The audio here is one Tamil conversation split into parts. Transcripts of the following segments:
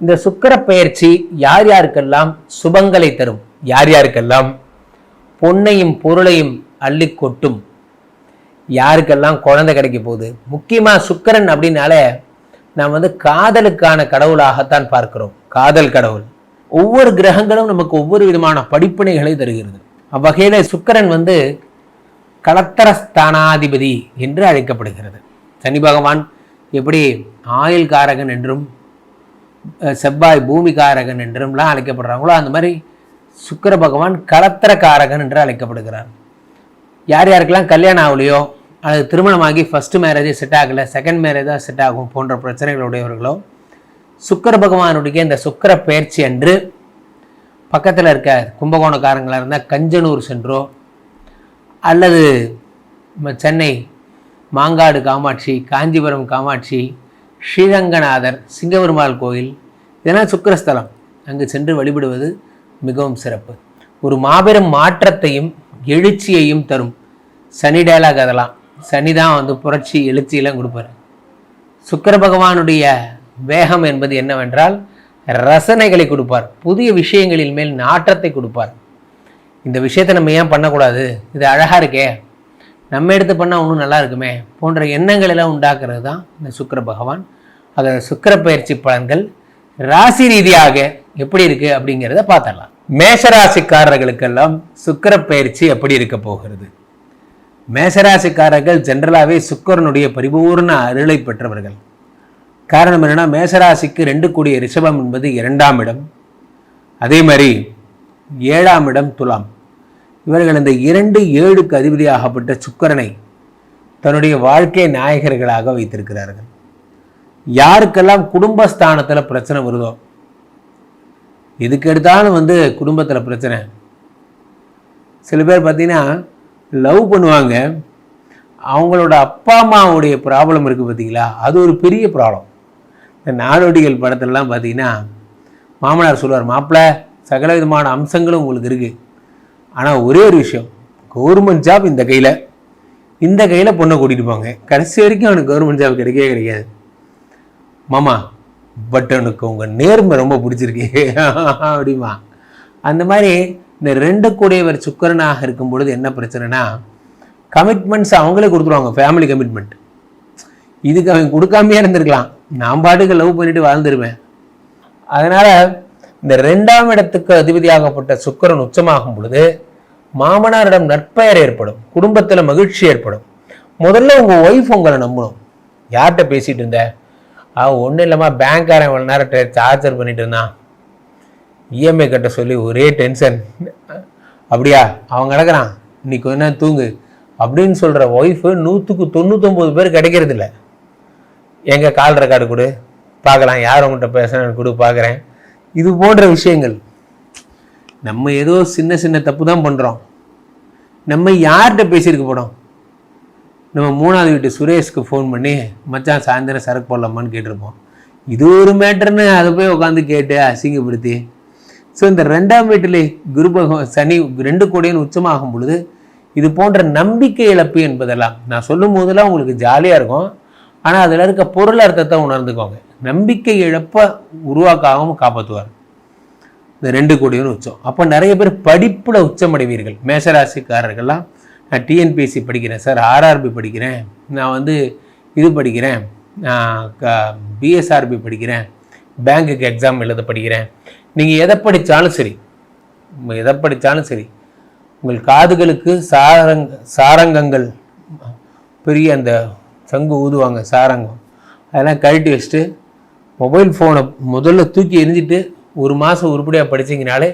இந்த சுக்கிர பெயர்ச்சி யார் யாருக்கெல்லாம் சுபங்களை தரும்? யார் யாருக்கெல்லாம்? பொன்னையும் பொருளையும் அள்ளி கொட்டும். யாருக்கெல்லாம் குழந்தை கிடைக்க போகுது? முக்கியமா சுக்கிரன் அப்படின்னாலே நாம் வந்து காதலுக்கான கடவுளாகத்தான் பார்க்கிறோம். காதல் கடவுள். ஒவ்வொரு கிரகங்களும் நமக்கு ஒவ்வொரு விதமான படிப்பினைகளை தருகிறது. அவ்வகையில சுக்கிரன் வந்து களத்திரஸ்தானாதிபதி என்று அழைக்கப்படுகிறது. சனி பகவான் எப்படி ஆயுள் காரகன் என்றும் செவ்வாய் பூமிகாரகன் என்றும்லாம் அழைக்கப்படுறாங்களோ அந்த மாதிரி சுக்கர பகவான் களத்திரக்காரகன் என்று அழைக்கப்படுகிறார். யார் யாருக்கெல்லாம் கல்யாணம் ஆகலையோ அல்லது திருமணமாகி ஃபர்ஸ்ட் மேரேஜே செட் ஆகலை செகண்ட் மேரேஜ் தான் செட் ஆகும் போன்ற பிரச்சனைகளுடையவர்களோ சுக்கர பகவானுடைய இந்த சுக்கர பயிற்சி அன்று பக்கத்தில் இருக்க கும்பகோணக்காரங்களாக இருந்தால் கஞ்சனூர் சென்றோ அல்லது சென்னை மாங்காடு காமாட்சி காஞ்சிபுரம் காமாட்சி ஸ்ரீரங்கநாதர் சிங்கபெருமாள் கோயில். இதெல்லாம் சுக்கிரஸ்தலம். அங்கு சென்று வழிபடுவது மிகவும் சிறப்பு. ஒரு மாபெரும் மாற்றத்தையும் எழுச்சியையும் தரும். சனி டயலாக் அதெல்லாம். சனி தான் வந்து புரட்சி எழுச்சியெல்லாம் கொடுப்பாரு. சுக்கர பகவானுடைய வேகம் என்பது என்னவென்றால் ரசனைகளை கொடுப்பார். புதிய விஷயங்களின் மேல் நாற்றத்தை கொடுப்பார். இந்த விஷயத்தை நம்ம ஏன் பண்ணக்கூடாது? இது அழகாக இருக்கே. நம்ம எடுத்து பண்ணால் இன்னும் நல்லா இருக்குமே போன்ற எண்ணங்கள் எல்லாம் உண்டாக்குறது தான் இந்த சுக்கிர பகவான். அது சுக்கிர பயிற்சி பலன்கள் ராசி ரீதியாக எப்படி இருக்கு அப்படிங்கிறத பார்த்தலாம் மேஷராசிக்காரர்களுக்கெல்லாம் சுக்கிர பயிற்சி எப்படி இருக்க போகிறது? மேசராசிக்காரர்கள் ஜென்ரலாகவே சுக்கரனுடைய பரிபூர்ண அருளை பெற்றவர்கள். காரணம் என்னென்னா மேசராசிக்கு ரெண்டு கூடிய ரிஷபம் என்பது இரண்டாம் இடம். அதே மாதிரி ஏழாம் இடம் துலாம். இவர்கள் இந்த இரண்டு ஏழுக்கு அதிபதியாகப்பட்ட சுக்கரனை தன்னுடைய வாழ்க்கை நாயகர்களாக வைத்திருக்கிறார்கள். யாருக்கெல்லாம் குடும்பஸ்தானத்தில் பிரச்சனை வருதோ எதுக்கு எடுத்தாலும் வந்து குடும்பத்தில் பிரச்சனை. சில பேர் பார்த்தீங்கன்னா லவ் பண்ணுவாங்க. அவங்களோட அப்பா அம்மாவுடைய ப்ராப்ளம் இருக்குது பார்த்தீங்களா அது ஒரு பெரிய ப்ராப்ளம். இந்த நாடோடிகள் படத்திலலாம் பார்த்தீங்கன்னா மாமனார் சொல்லுவார் மாப்பிள்ளை சகல விதமான அம்சங்களும் உங்களுக்கு இருக்குது ஆனால் ஒரே ஒரு விஷயம் கவர்மெண்ட் ஜாப் இந்த கையில். இந்த கையில் பொண்ணை கூட்டிகிட்டு போங்க. கடைசி வரைக்கும் அவனுக்கு கவர்மெண்ட் ஜாப் கிடைக்கவே கிடைக்காது. மாமா பட் அவனுக்கு உங்கள் நேர்மை ரொம்ப பிடிச்சிருக்கு. அப்படிமா அந்த மாதிரி இந்த ரெண்டு கூடையவர் சுக்கரனாக இருக்கும் பொழுது என்ன பிரச்சனைனா கமிட்மெண்ட்ஸ் அவங்களே கொடுத்துருவாங்க ஃபேமிலி கமிட்மெண்ட் இதுக்கு அவன் கொடுக்காமையே இருந்திருக்கலாம். நான் பாட்டுக்கு லவ் பண்ணிட்டு வாழ்ந்துருவேன். அதனால் இந்த ரெண்டாம் இடத்துக்கு அதிபதியாகப்பட்ட சுக்கரன் உச்சமாகும் பொழுது மாமனாரிடம் நற்பெயர் ஏற்படும் குடும்பத்தில் மகிழ்ச்சி ஏற்படும். முதல்ல உங்கள் ஒய்ஃப் உங்களை நம்பணும். யார்கிட்ட பேசிகிட்டு இருந்த? அவன் ஒன்றும் இல்லாமல் பேங்க்காரன் இவ்வளோ நேரம் சார்ஜர் பண்ணிட்டு இருந்தான். இஎம்ஐ கட்ட சொல்லி ஒரே டென்ஷன் அப்படியா? அவன் கிடக்குறான். இன்னைக்கு கொஞ்ச நேரம் தூங்கு. அப்படின்னு சொல்கிற ஒய்ஃபு நூற்றுக்கு தொண்ணூத்தொம்பது பேர் கிடைக்கிறது இல்லை எங்கள் கால் ரெக்கார்டு கொடு. பார்க்கலாம் யார் உங்கள்கிட்ட பேசுகிறேன்னு கொடு பார்க்குறேன். இது போன்ற விஷயங்கள். நம்ம ஏதோ சின்ன சின்ன தப்பு தான் பண்ணுறோம் நம்ம யார்கிட்ட பேசியிருக்க போனோம் நம்ம மூணாவது வீட்டு சுரேஷ்க்கு ஃபோன் பண்ணி மச்சான் சாயந்தரம் சரக்கு போடலாமான்னு கேட்டிருப்போம். இது ஒரு மேட்டர்னு அதை போய் உட்காந்து கேட்டு அசிங்கப்படுத்தி. ஸோ இந்த ரெண்டாம் வீட்டிலே குரு பகவான் சனி ரெண்டு கோடியின் உச்சமாகும் பொழுது இது போன்ற நம்பிக்கை இழப்பு என்பதெல்லாம் நான் சொல்லும் போதெல்லாம் உங்களுக்கு ஜாலியாக இருக்கும். ஆனால் அதில் இருக்க பொருள் அர்த்தத்தை உணர்ந்துக்கோங்க. நம்பிக்கை இழப்பை உருவாக்காகவும் காப்பாற்றுவார் இந்த ரெண்டு கோடியும் உச்சம். அப்போ நிறைய பேர் படிப்பில் உச்சமடைவீர்கள். மேஷராசிக்காரர்கள்லாம் நான் டிஎன்பிஎஸ்சி படிக்கிறேன் சார் ஆர்ஆர்பி படிக்கிறேன் நான் வந்து இது படிக்கிறேன் நான் பிஎஸ்ஆர்பி படிக்கிறேன் பேங்க்குக்கு எக்ஸாம் எழுத படிக்கிறேன். நீங்கள் எதை படித்தாலும் சரி எதை படித்தாலும் சரி உங்கள் காதுகளுக்கு சாரங் சாரங்கங்கள் பெரிய அந்த சங்கு ஊதுவாங்க சாரங்கம். அதெல்லாம் கழட்டி வச்சுட்டு மொபைல் ஃபோனை முதல்ல தூக்கி எரிஞ்சிட்டு ஒரு மாதம் உருப்படியாக படித்தீங்கனாலே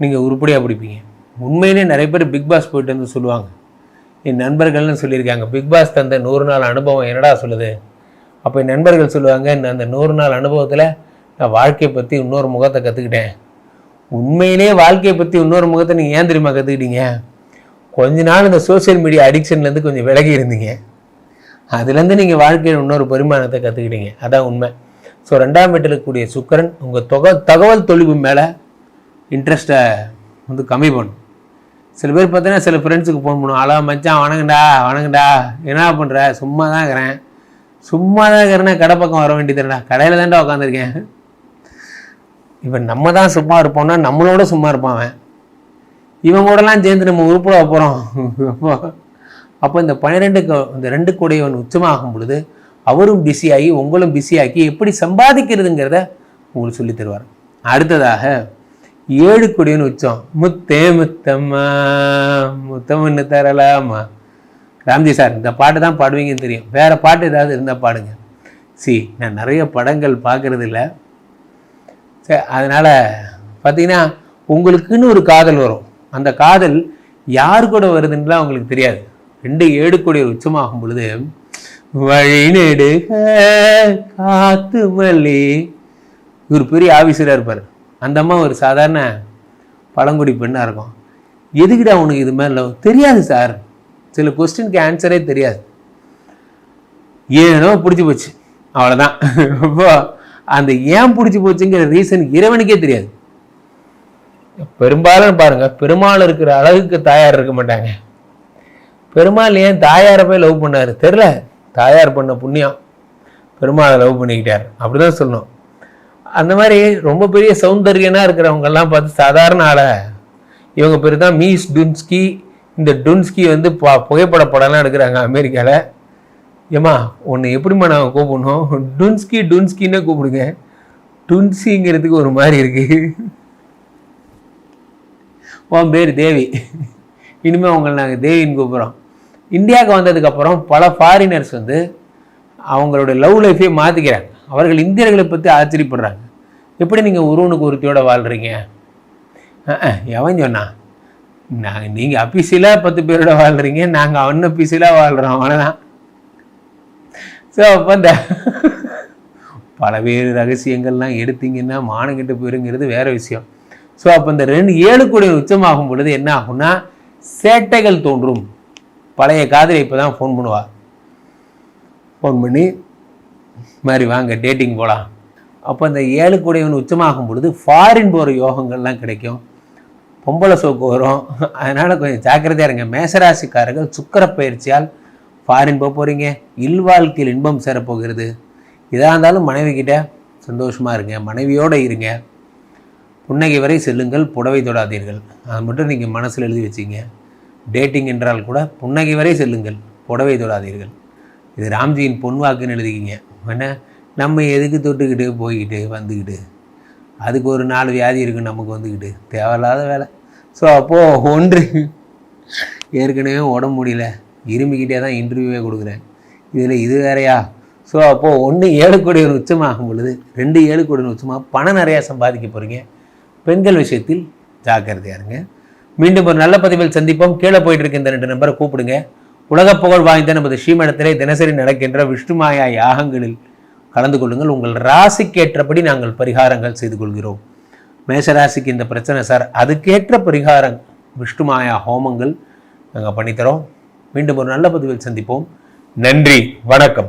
நீங்கள் உருப்படியாக படிப்பீங்க. உண்மையிலே நிறைய பேர் பிக் பாஸ் போயிட்டு வந்து சொல்லுவாங்க. என் நண்பர்கள்னு சொல்லியிருக்காங்க பிக் பாஸ் தந்த நூறு நாள் அனுபவம் என்னடா சொல்லுது? அப்போ என் நண்பர்கள் சொல்லுவாங்க அந்த நூறு நாள் அனுபவத்தில் நான் வாழ்க்கையை பற்றி இன்னொரு முகத்தை கற்றுக்கிட்டேன் உண்மையிலே வாழ்க்கையை பற்றி இன்னொரு முகத்தை நீங்கள் ஏன் தெரியுமா கற்றுக்கிட்டீங்க கொஞ்ச நாள் இந்த சோஷியல் மீடியா அடிக்ஷன்லேருந்து கொஞ்சம் விலகி இருந்தீங்க. அதுலேருந்து நீங்கள் வாழ்க்கையில் இன்னொரு பரிமாணத்தை கற்றுக்கிட்டீங்க அதான் உண்மை. ஸோ ரெண்டாம் வீட்டில் இருக்கக்கூடிய சுக்கிரன் உங்கள் தொக தகவல் தொழிவு மேலே இன்ட்ரெஸ்ட்டை வந்து கம்மி பண்ணும். சில பேர் பார்த்தீங்கன்னா சில ஃப்ரெண்ட்ஸுக்கு ஃபோன் பண்ணுவோம் அளவு மச்சான் வணங்கண்டா வணங்கண்டா என்ன பண்ணுற சும்மா தான் இருக்கிறேன். சும்மா தான் இருக்கிறேன்னா கடை பக்கம் வர வேண்டியதுடா கடையில் தான்டா உட்காந்துருக்கேன் இப்போ நம்ம தான் சும்மா இருப்போம்னா நம்மளோட சும்மா இருப்பான் அவன். இவன் கூடலாம் சேர்ந்து நம்ம உருப்பிட போகிறோம் அப்போ இந்த பன்னிரெண்டு இந்த ரெண்டு கூடையவன் உச்சமாகும் பொழுது அவரும் பிஸியாகி உங்களும் பிஸியாக்கி எப்படி சம்பாதிக்கிறதுங்கிறத உங்களுக்கு சொல்லி தருவார். அடுத்ததாக ஏழு கொடியன் உச்சம். முத்தே முத்தம்மா முத்தம்னு தரலாமா? ராம்ஜி சார் இந்த பாட்டு தான் பாடுவீங்கன்னு தெரியும். வேறு பாட்டு ஏதாவது இருந்தால் பாடுங்க. சி நான் நிறைய படங்கள் பார்க்குறது இல்லை சரி அதனால் பார்த்தீங்கன்னா உங்களுக்குன்னு ஒரு காதல் வரும். அந்த காதல் யார் கூட வருதுன்னுலாம் உங்களுக்கு தெரியாது. ரெண்டு ஏழு கோடி உச்சமாகும் பொழுது வழி நெடுக காத்து மல்லி இவர் பெரிய ஆஃபீஸராக இருப்பார். அந்த அம்மா ஒரு சாதாரண பழங்குடி பெண்ணாக இருக்கும். எதுக்குடா உனக்கு இது மாதிரி லவ்? தெரியாது சார். சில கொஸ்டினுக்கு ஆன்சரே தெரியாது. ஏனோ பிடிச்சி போச்சு. அவ்வளோதான் அப்போ அந்த ஏன் பிடிச்சி போச்சுங்கிற ரீசன் இறைவனுக்கே தெரியாது. பெரும்பாலும் பாருங்க பெருமாள் இருக்கிற அழகுக்கு தாயார் இருக்க மாட்டாங்க. பெருமாள் ஏன் தாயாரை போய் லவ் பண்ணார்? தெரில தாயார் பண்ண புண்ணியம். பெருமாளை லவ் பண்ணிக்கிட்டார். அப்படி தான் சொல்லணும். அந்த மாதிரி ரொம்ப பெரிய சௌந்தரியனாக இருக்கிறவங்கெல்லாம் பார்த்து சாதாரண ஆளை. இவங்க பேர் தான் மீஸ் டுன்ஸ்கி. இந்த டுன்ஸ்கி வந்து பா புகைப்பட படம்லாம் எடுக்கிறாங்க அமெரிக்காவில் ஏம்மா உன்னை எப்படிம்மா நாங்கள் கூப்பிடணும்? டுன்ஸ்கி டுன்ஸ்கின்னு கூப்பிடுங்க. டுன்ஸ்கிங்கிறதுக்கு ஒரு மாதிரி இருக்குது உன் பேர் தேவி. இனிமேல் உங்களை நாங்கள் தேவின்னு கூப்பிட்றோம். இந்தியாவுக்கு வந்ததுக்கப்புறம் பல ஃபாரினர்ஸ் வந்து அவங்களோட லவ் லைஃபே மாற்றிக்கிறாங்க அவர்கள் இந்தியர்களை பற்றி ஆச்சரியப்படுறாங்க. எப்படி நீங்கள் ஒருவனுக்கு ஒருத்தியோட வாழ்கிறீங்க எவன் சொன்னான் நாங்கள் நீங்கள் அபிசியலாக பத்து பேரோட வாழ்கிறீங்க நாங்கள் அவன் அபிசியலாக வாழ்கிறோம் அவ்வளோதான் ஸோ அப்போ இந்த பல பேர் ரகசியங்கள்லாம் எடுத்தீங்கன்னா மானங்கிட்ட போயிருங்கிறது வேறு விஷயம். ஸோ அப்போ இந்த ரெண்டு ஏழு கோடி உச்சமாகும் பொழுது என்ன ஆகும்னா சேட்டைகள் தோன்றும். பழைய காதலி இப்போ தான் ஃபோன் பண்ணுவா. ஃபோன் பண்ணி மாதிரி வாங்க டேட்டிங் போகலாம் அப்போ இந்த ஏழு கூடையவன் உச்சமாகும் பொழுது ஃபாரின் போகிற யோகங்கள்லாம் கிடைக்கும். பொம்பளை சோக்கு வரும். அதனால் கொஞ்சம் ஜாக்கிரதையாக இருங்க. மேசராசிக்காரர்கள் சுக்கர பயிற்சியால் ஃபாரின் போக போகிறீங்க இல்வாழ்க்கையில் இன்பம் சேரப்போகிறது. இதாக இருந்தாலும் மனைவிக்கிட்ட சந்தோஷமாக இருங்க. மனைவியோடு இருங்க. புன்னகை வரை செல்லுங்கள். புடவை தொடாதீர்கள். அதை மட்டும் நீங்கள் மனசில் எழுதி வச்சிங்க. டேட்டிங் என்றால் கூட புன்னகை வரை செல்லுங்கள் புடவை தொடாதீர்கள். இது ராம்ஜியின் பொன்வாக்குன்னு எழுதிக்கிங்க. என்ன? நம்ம எதுக்கு தொட்டுக்கிட்டு போய்கிட்டு வந்துக்கிட்டு? அதுக்கு ஒரு நாலு வியாதி இருக்கு நமக்கு வந்துக்கிட்டு. தேவையில்லாத வேலை. ஸோ அப்போது ஒன்று ஏற்கனவே உடம்பு முடியல. இருமிக்கிட்டே தான் இன்டர்வியூவே கொடுக்குறேன். இதில் இது வேறையா? ஸோ அப்போது ஒன்று ஏழு கோடி உச்சமாகும் பொழுது ரெண்டு ஏழு கோடி உச்சமாக பணம் நிறையா சம்பாதிக்க போகிறீங்க பெண்கள் விஷயத்தில் ஜாக்கிரதையாருங்க மீண்டும் ஒரு நல்ல பதிவில் சந்திப்போம். கீழே போயிட்டு இருக்க இந்த ரெண்டு நம்பரை கூப்பிடுங்க. உலக புகழ் வாய்ந்த நமது ஸ்ரீமடத்திலே தினசரி நடக்கின்ற விஷ்ணுமாயா யாகங்களில் கலந்து கொள்ளுங்கள். உங்கள் ராசிக்கேற்றபடி நாங்கள் பரிகாரங்கள் செய்து கொள்கிறோம். மேஷராசிக்கு இந்த பிரச்சனை சார். அதுக்கேற்ற பரிகாரம் விஷ்ணுமாயா ஹோமங்கள் நாங்கள் பண்ணித்தரோம். மீண்டும் ஒரு நல்ல பதிவில் சந்திப்போம். நன்றி. வணக்கம்.